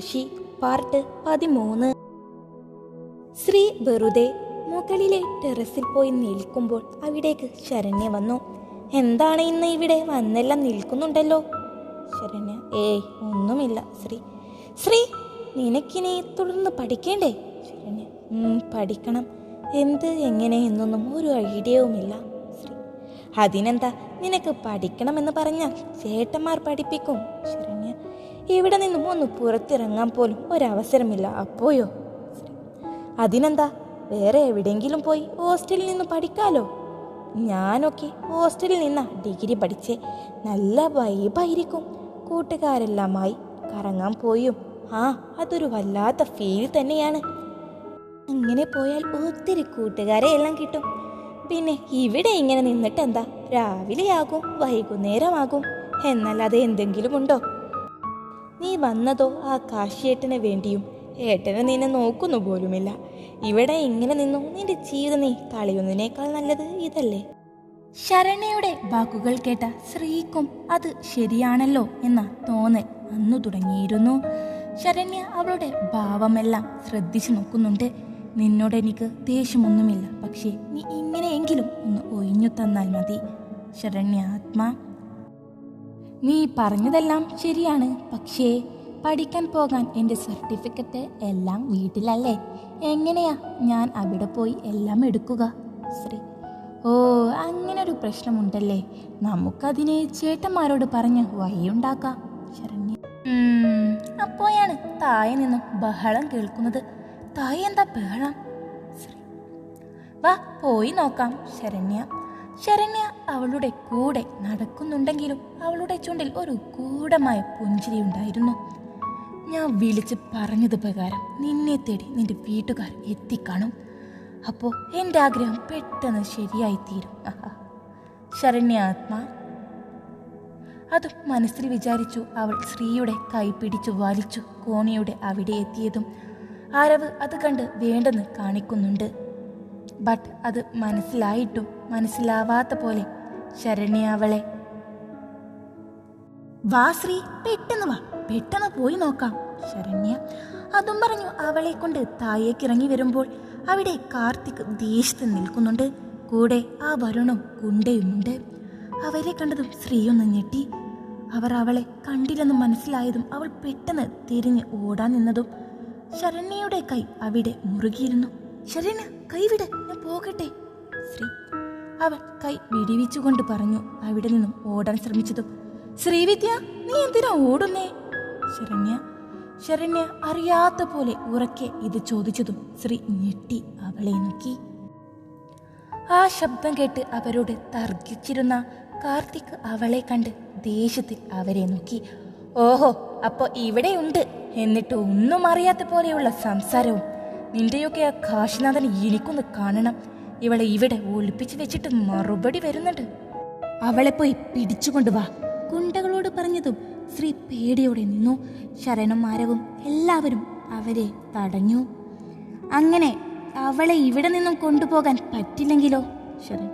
Kashi part പതിമൂന്ന്. ശ്രീ വെറുതെ മുകളിലെ ടെറസിൽ പോയി നിൽക്കുമ്പോൾ അവിടേക്ക് ശരണ്യ വന്നു. എന്താണ് ഇന്ന് ഇവിടെ വന്നെല്ലാം നിൽക്കുന്നുണ്ടല്ലോ? ശരണ്യ ഏയ് ഒന്നുമില്ല ശ്രീ. ശ്രീ നിനക്കിനി തുടർന്ന് പഠിക്കേണ്ടേ? ശരണ്യ "ഉം, പഠിക്കണം. എന്ത് എങ്ങനെ എന്നൊന്നും ഒരു ഐഡിയവുമില്ല ശ്രീ. അതിനെന്താ നിനക്ക് പഠിക്കണമെന്ന് പറഞ്ഞാൽ ചേട്ടന്മാർ പഠിപ്പിക്കും ശരണ്യ ഇവിടെ നിന്നും ഒന്ന് പുറത്തിറങ്ങാൻ പോലും ഒരവസരമില്ല. അപ്പോയോ? അതിനെന്താ? വേറെ എവിടെയെങ്കിലും പോയി ഹോസ്റ്റലിൽ നിന്ന് പഠിക്കാലോ? ഞാനൊക്കെ ഹോസ്റ്റലിൽ നിന്നാ ഡിഗ്രി പഠിച്ച്. നല്ല വൈബായിരിക്കും. കൂട്ടുകാരെല്ലാമായി കറങ്ങാൻ പോയും. ആ അതൊരു വല്ലാത്ത ഫീൽ തന്നെയാണ്. അങ്ങനെ പോയാൽ ഒത്തിരി കൂട്ടുകാരെ എല്ലാം കിട്ടും. പിന്നെ ഇവിടെ ഇങ്ങനെ നിന്നിട്ട് എന്താ രാവിലെയാകും വൈകുന്നേരമാകും. എന്നല്ലാതെ എന്തെങ്കിലും ഉണ്ടോ നീ വന്നതോ ആ കാശിയേട്ടന് വേണ്ടിയും? ഏട്ടന് നിന്നെ നോക്കുന്നു പോലുമില്ല. ഇവിടെ ഇങ്ങനെ നിന്നു നിന്റെ ജീവിതം നീ കളയുന്നതിനേക്കാൾ നല്ലത് ഇതല്ലേ? ശരണയുടെ വാക്കുകൾ കേട്ട ശ്രീക്കും അത് ശരിയാണല്ലോ എന്ന തോന്നൽ അന്നു തുടങ്ങിയിരുന്നു. ശരണ്യ അവളുടെ ഭാവമെല്ലാം ശ്രദ്ധിച്ചു നോക്കുന്നുണ്ട്. നിന്നോട് എനിക്ക് ദേഷ്യമൊന്നുമില്ല. പക്ഷേ നീ ഇങ്ങനെയെങ്കിലും ഒന്ന് ഒഴിഞ്ഞു തന്നാൽ മതി. ശരണ്യ ആത്മാ നീ പറഞ്ഞതെല്ലാം ശരിയാണ്. പക്ഷേ പഠിക്കാൻ പോകാൻ എന്റെ സർട്ടിഫിക്കറ്റ് എല്ലാം വീട്ടിലല്ലേ? എങ്ങനെയാ ഞാൻ അവിടെ പോയി എല്ലാം എടുക്കുക? ശ്രീ. ഓ അങ്ങനെ ഒരു പ്രശ്നമുണ്ടല്ലേ? നമുക്കതിനെ ചേട്ടന്മാരോട് പറഞ്ഞ് വഴിയുണ്ടാക്കാം. ശരണ്യ. അപ്പോഴാണ് തായ നിന്നും ബഹളം കേൾക്കുന്നത്. തായ എന്താ ബഹളം വാ പോയി നോക്കാം ശരണ്യ. ശരണ്യ അവളുടെ കൂടെ നടക്കുന്നുണ്ടെങ്കിലും അവളുടെ ചുണ്ടിൽ ഒരു ഗൂഢമായ പുഞ്ചിരി ഉണ്ടായിരുന്നു. ഞാൻ വിളിച്ച് പറഞ്ഞത് പ്രകാരം നിന്നെ തേടി നിന്റെ വീട്ടുകാർ എത്തിക്കാണും. അപ്പോ എന്റെ ആഗ്രഹം പെട്ടെന്ന് ശരിയായി തീരും ശരണ്യ ആത്മാ. അത് മനസ്സിൽ വിചാരിച്ചു അവൾ ശ്രീയുടെ കൈ പിടിച്ചു വലിച്ചു കോണിയുടെ അവിടെ എത്തിയതും ആരവ് അത് കണ്ട് വേണ്ടെന്ന് കാണിക്കുന്നുണ്ട്. ബട്ട് അത് മനസ്സിലായിട്ടും മനസ്സിലാവാത്ത പോലെ ശരണ്യ അവളെ. വാ ശ്രീ പെട്ടെന്ന് വാ. പെട്ടെന്ന് പോയി നോക്കാം ശരണ്യ. അതും പറഞ്ഞു അവളെ കൊണ്ട് താഴേക്കിറങ്ങി വരുമ്പോൾ അവിടെ കാർത്തിക് ദേഷ്യത്തിൽ നിൽക്കുന്നുണ്ട്. കൂടെ ആ വരുണും ഗുണ്ടയുമുണ്ട്. അവരെ കണ്ടതും സ്ത്രീയൊന്ന് ഞെട്ടി അവർ അവളെ കണ്ടില്ലെന്ന് മനസ്സിലായതും അവൾ പെട്ടെന്ന് തിരിഞ്ഞ് ഓടാൻ നിന്നതും ശരണ്യയുടെ കൈ അവിടെ മുറുകിയിരുന്നു. ശരണ്യ കൈവിട് ഞാൻ പോകട്ടെ. ശ്രീ അവൻ കൈ വിടിവിച്ചുകൊണ്ട് പറഞ്ഞു. അവിടെ നിന്നും ഓടാൻ ശ്രമിച്ചതും ശ്രീവിദ്യ നീ എന്തിനാ ഓടുന്നേ? ശരണ്യ ശരണ്യ അറിയാത്ത പോലെ ഉറക്കെ ഇത് ചോദിച്ചതും ശ്രീ ഞെട്ടി അവളെ നോക്കി. ആ ശബ്ദം കേട്ട് അവരോട് തർക്കിച്ചിരുന്ന കാർത്തിക് അവളെ കണ്ട് ദേഷ്യത്തിൽ അവരെ നോക്കി. ഓഹോ അപ്പോൾ ഇവിടെയുണ്ട് എന്നിട്ട് ഒന്നും അറിയാത്ത പോലെയുള്ള സംസാരവും നിന്റെയൊക്കെ ആ കാശിനാഥൻ എനിക്കൊന്ന് കാണണം. ഇവളെ ഇവിടെ ഒളിപ്പിച്ച് വെച്ചിട്ട് മറുപടി വരുന്നുണ്ട്. അവളെ പോയി പിടിച്ചുകൊണ്ട് വാ ഗുണ്ടകളോട് പറഞ്ഞതും ശ്രീ പേടിയോടെ നിന്നു. ശരണും മാരവും എല്ലാവരും അവരെ തടഞ്ഞു. അങ്ങനെ അവളെ ഇവിടെ നിന്നും കൊണ്ടുപോകാൻ പറ്റില്ലെങ്കിലോ ശരൺ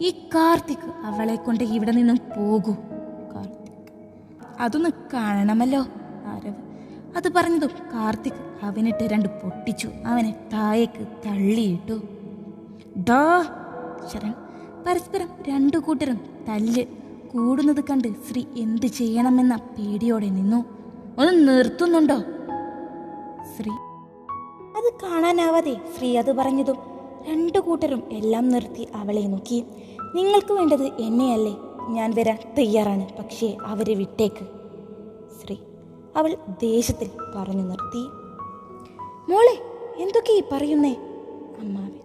ഈ കാർത്തിക് അവളെ കൊണ്ട് ഇവിടെ നിന്നും പോകൂ. കാർത്തിക് അതൊന്ന് കാണണമല്ലോ. അത് പറഞ്ഞതും? കാർത്തിക് അവനിട്ട് രണ്ട് പൊട്ടിച്ചു. അവനെ താഴേക്ക് തള്ളിയിട്ടു. ഡോ ശരൺ പരസ്പരം രണ്ടു കൂട്ടരും തല്ല്. കൂടുന്നത് കണ്ട് ശ്രീ എന്ത് ചെയ്യണമെന്ന പേടിയോടെ നിന്നു. ഒന്ന് നിർത്തുന്നുണ്ടോ? ശ്രീ. അത് കാണാനാവാതെ ശ്രീ അത് പറഞ്ഞതും രണ്ടു കൂട്ടരും എല്ലാം നിർത്തി അവളെ നോക്കി. നിങ്ങൾക്ക് വേണ്ടത് എന്നെയല്ലേ? ഞാൻ വരാൻ തയ്യാറാണ്. പക്ഷേ അവരെ വിട്ടേക്ക്. ശ്രീ. അവൾ ദേഷ്യത്തിൽ പറഞ്ഞു നിർത്തി. മോളെ എന്തൊക്കെ ഈ പറയുന്നേ? അമ്മാവൻ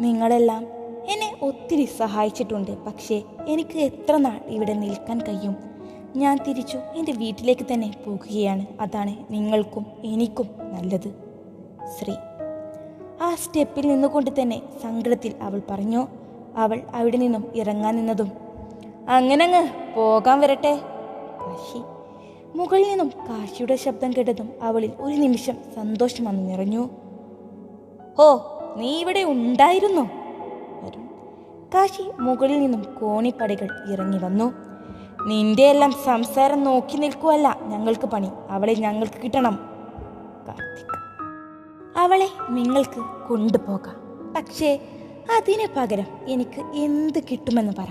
നിങ്ങളെല്ലാം എന്നെ ഒത്തിരി സഹായിച്ചിട്ടുണ്ട്. പക്ഷേ എനിക്ക് എത്ര നാൾ ഇവിടെ നിൽക്കാൻ കഴിയും? ഞാൻ തിരിച്ചു എന്റെ വീട്ടിലേക്ക് തന്നെ പോകുകയാണ്. അതാണ് നിങ്ങൾക്കും എനിക്കും നല്ലത്. ശ്രീ ആ സ്റ്റെപ്പിൽ നിന്നുകൊണ്ട് തന്നെ സങ്കടത്തിൽ അവൾ പറഞ്ഞു. അവൾ അവിടെ നിന്നും ഇറങ്ങാൻ നിന്നതും അങ്ങനങ്ങ് പോകാൻ വരട്ടെ. കാശി മുകളിൽ നിന്നും കാശിയുടെ ശബ്ദം കേട്ടതും അവളിൽ ഒരു നിമിഷം സന്തോഷം വന്നു നിറഞ്ഞു. ഓ നീ ഇവിടെ ഉണ്ടായിരുന്നു? കാശി മുകളിൽ നിന്നും കോണിപ്പടികൾ ഇറങ്ങി വന്നു. നിന്റെ എല്ലാം സംസാരം നോക്കി നിൽക്കുവല്ല ഞങ്ങൾക്ക് പണി. അവളെ ഞങ്ങൾക്ക് കിട്ടണം. കാർത്തിക് അവളെ നിങ്ങൾക്ക് കൊണ്ടുപോകാം. പക്ഷേ അതിന് പകരം എനിക്ക് എന്ത് കിട്ടുമെന്ന് പറ.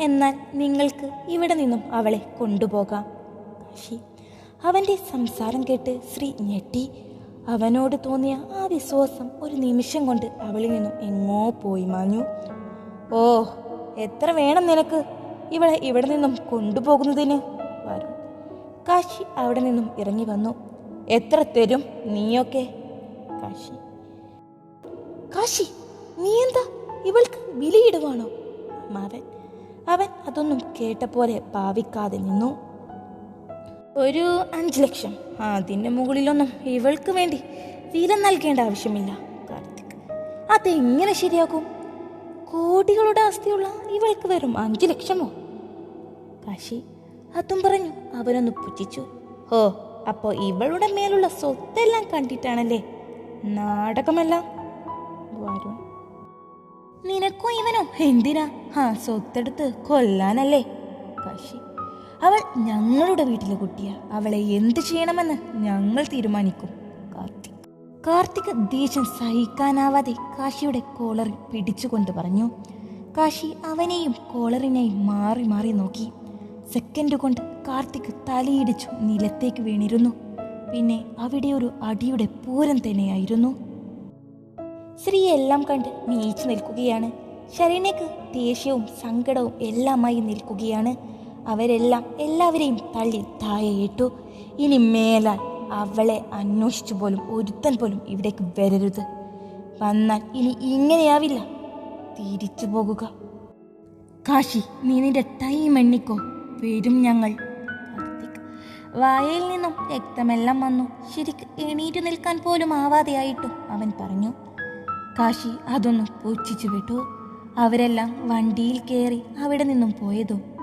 എന്നാൽ നിങ്ങൾക്ക് ഇവിടെ നിന്നും അവളെ കൊണ്ടുപോകാം. കാശി അവന്റെ സംസാരം കേട്ട് ശ്രീ ഞെട്ടി. അവനോട് തോന്നിയ ആ വിശ്വാസം ഒരു നിമിഷം കൊണ്ട് അവളിൽ നിന്നും എങ്ങോ പോയി മാഞ്ഞു. ഓ എത്ര വേണം നിനക്ക്? ഇവളെ ഇവിടെ നിന്നും കൊണ്ടുപോകുന്നതിന്? വരും. കാശി അവിടെ നിന്നും ഇറങ്ങി വന്നു. എത്ര തരും നീയൊക്കെ? കാശി. കാശി നീ എന്താ? ഇവൾക്ക് വിലയിടുവാണോ? മാവൻ. അവൻ അതൊന്നും കേട്ട പോലെ ഭാവിക്കാതെ നിന്നു. ഒരു അഞ്ച് ലക്ഷം. അതിന്റെ മുകളിലൊന്നും ഇവൾക്ക് വേണ്ടി വില നൽകേണ്ട ആവശ്യമില്ല കാർത്തിക്. അതെങ്ങനെ ശരിയാകും കോടികളുടെ ആസ്തിയുള്ള ഇവൾക്ക് വെറും അഞ്ച് ലക്ഷമോ? കാശി അതും പറഞ്ഞു അവനൊന്ന് പുച്ഛിച്ചു. ഹോ അപ്പോ ഇവളുടെ മേലുള്ള സ്വത്തെല്ലാം കണ്ടിട്ടാണല്ലേ നാടകമല്ല? വരുൺ. നിനക്കും ഇവനോ? എന്തിനാ? ആ സ്വത്തെടുത്ത് കൊല്ലാനല്ലേ? കാശി. അവൾ ഞങ്ങളുടെ വീട്ടിലെ കുട്ടിയാ. അവളെ എന്ത് ചെയ്യണമെന്ന് ഞങ്ങൾ തീരുമാനിക്കും. കാർത്തിക്. കാർത്തിക് ദേഷ്യം സഹിക്കാനാവാതെ കാശിയുടെ കോളറിൽ പിടിച്ചുകൊണ്ട് പറഞ്ഞു കാശി അവനെയും കോളറിനെയും മാറി മാറി നോക്കി. സെക്കൻഡ് കൊണ്ട് കാർത്തിക് തലയിടിച്ചു നിലത്തേക്ക് വീണിരുന്നു. പിന്നെ അവിടെ ഒരു അടിയുടെ പൂരം തന്നെയായിരുന്നു. ശ്രീ എല്ലാം കണ്ട് നീച്ചു നിൽക്കുകയാണ്. ശരണയ്ക്ക് ദേഷ്യവും സങ്കടവും എല്ലാമായി നിൽക്കുകയാണ്. അവരെല്ലാം എല്ലാവരെയും തള്ളി താഴെയിട്ടു ഇനി മേലാൽ അവളെ അന്വേഷിച്ചു പോലും ഒരുത്തൻ പോലും ഇവിടേക്ക് വരരുത്. വന്നാൽ ഇനി ഇങ്ങനെയാവില്ല. തിരിച്ചു പോകുക. കാശി നീ നിന്റെ തൈ മണ്ണിക്കോ വരും ഞങ്ങൾ. വായയിൽ നിന്നും രക്തമെല്ലാം വന്നു. ശരിക്ക് എണീറ്റു നിൽക്കാൻ പോലും ആവാതെയായിട്ടും അവൻ പറഞ്ഞു. കാശി അതൊന്നും പൂച്ഛിച്ചു വിട്ടു. അവരെല്ലാം വണ്ടിയിൽ കയറി അവിടെ നിന്നും പോയതും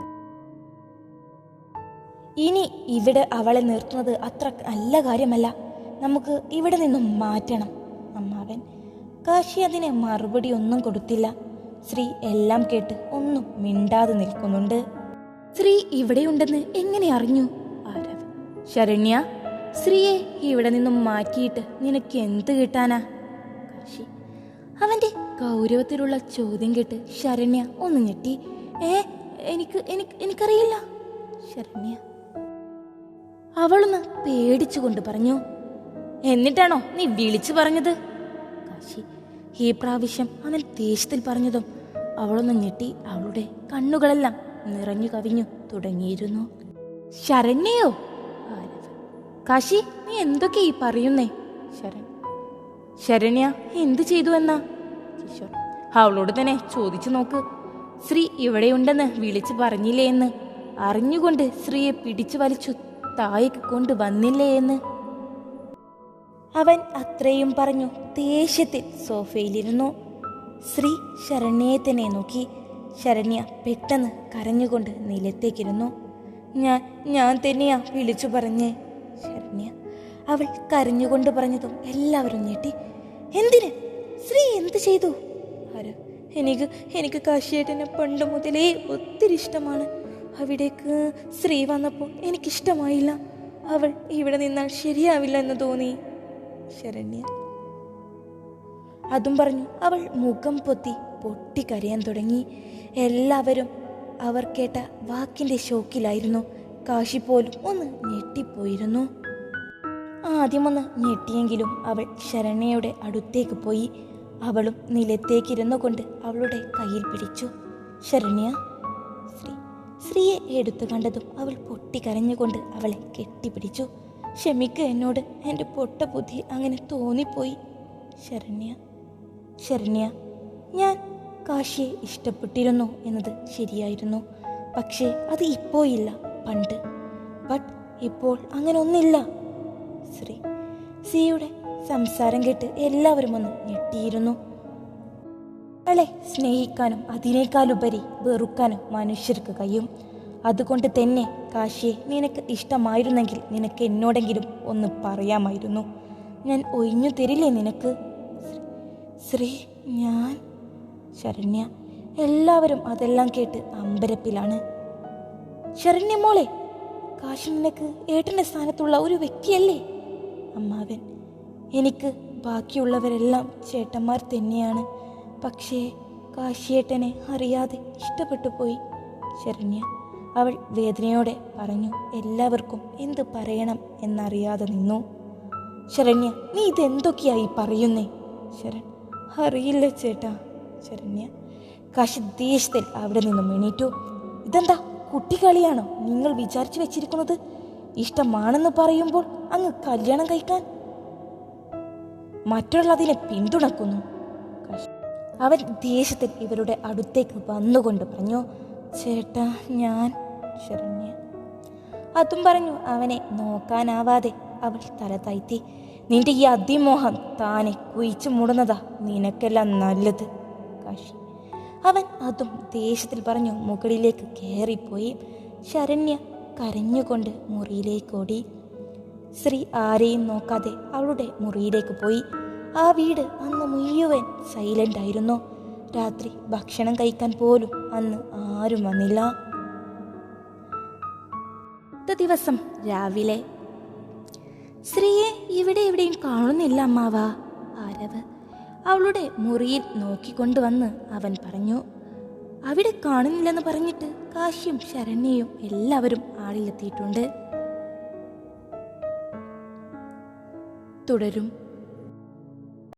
ഇനി ഇവിടെ അവളെ നിർത്തുന്നത് അത്ര നല്ല കാര്യമല്ല. നമുക്ക് ഇവിടെ നിന്നും മാറ്റണം. അമ്മാവൻ കാശി അതിന് മറുപടി ഒന്നും കൊടുത്തില്ല. ശ്രീ എല്ലാം കേട്ട് ഒന്നും മിണ്ടാതെ നിൽക്കുന്നുണ്ട്. ശ്രീ ഇവിടെയുണ്ടെന്ന് എങ്ങനെ അറിഞ്ഞു? ആരവ് ശരണ്യ ശ്രീയെ ഇവിടെ നിന്നും മാറ്റിയിട്ട് നിനക്ക് എന്ത് കിട്ടാനാ? കാശി അവന്റെ ഗൗരവത്തിലുള്ള ചോദ്യം കേട്ട് ശരണ്യ ഒന്ന് ഞെട്ടി. ഏ എനിക്ക് എനിക്ക് എനിക്കറിയില്ല. ശരണ്യ അവളൊന്ന് പേടിച്ചുകൊണ്ട് പറഞ്ഞു എന്നിട്ടാണോ നീ വിളിച്ചു പറഞ്ഞത്? കാശി ഈ പ്രാവശ്യം അവൻ ദേഷ്യത്തിൽ പറഞ്ഞതും അവളൊന്ന് ഞെട്ടി അവളുടെ കണ്ണുകളെല്ലാം നിറഞ്ഞു കവിഞ്ഞു തുടങ്ങിയിരുന്നു. ശരണ്യോ കാശി നീ എന്തൊക്കെ ഈ പറയുന്നേ? ശരൺ. ശരണ്യ എന്തു ചെയ്തു എന്നാ? കിഷോർ അവളോട് തന്നെ ചോദിച്ചു നോക്ക്. ശ്രീ ഇവിടെയുണ്ടെന്ന് വിളിച്ചു പറഞ്ഞില്ലേ എന്ന് അറിഞ്ഞുകൊണ്ട് ശ്രീയെ പിടിച്ചു വലിച്ചു താഴേക്ക് കൊണ്ടുവന്നില്ലേ എന്ന്. അവൻ അത്രയും പറഞ്ഞു. ദേഷ്യത്തിൽ സോഫയിലിരുന്നു. ശ്രീ ശരണ്യത്തിനെ നോക്കി. ശരണ്യ പെട്ടെന്ന് കരഞ്ഞുകൊണ്ട് നിലത്തേക്കിരുന്നു. ഞാൻ ഞാൻ തന്നെയാ വിളിച്ചു പറഞ്ഞേ ശരണ്യ. അവൾ കരഞ്ഞുകൊണ്ട് പറഞ്ഞതും എല്ലാവരും ഞെട്ടി. എന്തിന്? ശ്രീ എന്ത് ചെയ്തു? ആര്? എനിക്ക് എനിക്ക് കാശിയേട്ടനെ പണ്ട് മുതലേ ഒത്തിരി ഇഷ്ടമാണ്. അവിടേക്ക് സ്ത്രീ വന്നപ്പോൾ എനിക്കിഷ്ടമായില്ല. അവൾ ഇവിടെ നിന്നാൽ ശരിയാവില്ല എന്ന് തോന്നി. ശരണ്യ. അതും പറഞ്ഞു അവൾ മുഖം പൊത്തി പൊട്ടിക്കരയാൻ തുടങ്ങി. എല്ലാവരും അവർ കേട്ട വാക്കിന്റെ ഷോക്കിലായിരുന്നു. കാശി പോലും ഒന്ന് ഞെട്ടിപ്പോയിരുന്നു. ആദ്യമൊന്ന് ഞെട്ടിയെങ്കിലും അവൾ ശരണ്യയുടെ അടുത്തേക്ക് പോയി. അവളും നിലത്തേക്കിരുന്നു കൊണ്ട് അവളുടെ കയ്യിൽ പിടിച്ചു. ശരണ്യ. ശ്രീ ശ്രീയെ എടുത്തു കണ്ടതും അവൾ പൊട്ടിക്കരഞ്ഞുകൊണ്ട് അവളെ കെട്ടിപ്പിടിച്ചു. ക്ഷമിക്ക് എന്നോട് എന്റെ പൊട്ട ബുദ്ധി അങ്ങനെ തോന്നിപ്പോയി. ശരണ്യ ശരണ്യ ഞാൻ കാശിയെ ഇഷ്ടപ്പെട്ടിരുന്നു എന്നത് ശരിയായിരുന്നു. പക്ഷേ അത് ഇപ്പോയില്ല പണ്ട്. ബട്ട് ഇപ്പോൾ അങ്ങനെ ഒന്നില്ല ശ്രീ സിയുടെ സംസാരം കേട്ട് എല്ലാവരും ഒന്ന് ഞെട്ടിയിരുന്നു. അവളെ സ്നേഹിക്കാനും അതിനേക്കാളുപരി വെറുക്കാനും മനുഷ്യർക്ക് കഴിയും. അതുകൊണ്ട് തന്നെ കാശിയെ നിനക്ക് ഇഷ്ടമായിരുന്നെങ്കിൽ നിനക്ക് എന്നോടെങ്കിലും ഒന്ന് പറയാമായിരുന്നു. ഞാൻ ഒഴിഞ്ഞു തരില്ലേ നിനക്ക്? ശ്രീ ഞാൻ? ശരണ്യ എല്ലാവരും അതെല്ലാം കേട്ട് അമ്പരപ്പിലാണ്. ശരണ്യ മോളെ കാശി നിനക്ക് ഏട്ടന്റെ സ്ഥാനത്തുള്ള ഒരു വ്യക്തിയല്ലേ? അമ്മാവൻ എനിക്ക് ബാക്കിയുള്ളവരെല്ലാം ചേട്ടന്മാർ തന്നെയാണ്. പക്ഷേ കാശിയേട്ടനെ അറിയാതെ ഇഷ്ടപ്പെട്ടു പോയി. ശരണ്യ അവൾ വേദനയോടെ പറഞ്ഞു എല്ലാവർക്കും എന്ത് പറയണം എന്നറിയാതെ നിന്നു. ശരണ്യ നീ ഇതെന്തൊക്കെയായി പറയുന്നേ? ശരൺ അറിയില്ല ചേട്ടാ. ശരണ്യ കാശി ദേശത്തിൽ അവിടെ നിന്നും എണീറ്റു. ഇതെന്താ കുട്ടികളിയാണോ നിങ്ങൾ വിചാരിച്ചു വെച്ചിരിക്കുന്നത്? ഇഷ്ടമാണെന്ന് പറയുമ്പോൾ അങ്ങ് കല്യാണം കഴിക്കാൻ? മറ്റുള്ളതിനെ പിന്തുണക്കുന്നു. അവൻ ദേഷ്യത്തിൽ ഇവരുടെ അടുത്തേക്ക് വന്നുകൊണ്ട് പറഞ്ഞു ചേട്ടാ ഞാൻ ശരണ്യ. അതും പറഞ്ഞു അവനെ നോക്കാനാവാതെ അവൾ തല താഴ്ത്തി നിന്റെ ഈ അതിമോഹം താനെ കുഴിച്ചു മൂടുന്നതാ നിനക്കെല്ലാം നല്ലത് കാശി. അവൻ അതും ദേഷ്യത്തിൽ പറഞ്ഞു മുകളിലേക്ക് കയറിപ്പോയി. ശരണ്യ കരഞ്ഞുകൊണ്ട് മുറിയിലേക്ക് ഓടി. ശ്രീ ആരെയും നോക്കാതെ അവളുടെ മുറിയിലേക്ക് പോയി. ആ വീട് അന്ന് മുഴുവൻ സൈലന്റ് ആയിരുന്നു. രാത്രി ഭക്ഷണം കഴിക്കാൻ പോലും അന്ന് ആരും വന്നില്ല. ദിവസം രാവിലെ ശ്രീയെ ഇവിടെ എവിടെയും കാണുന്നില്ല അമ്മാവ ആരവ് അവളുടെ മുറിയിൽ നോക്കിക്കൊണ്ടുവന്ന് അവൻ പറഞ്ഞു. അവിടെ കാണുന്നില്ലെന്ന് പറഞ്ഞിട്ട് കാശ്യം ശരണ്യയും എല്ലാവരും ആളിലെത്തിയിട്ടുണ്ട്. തുടരും.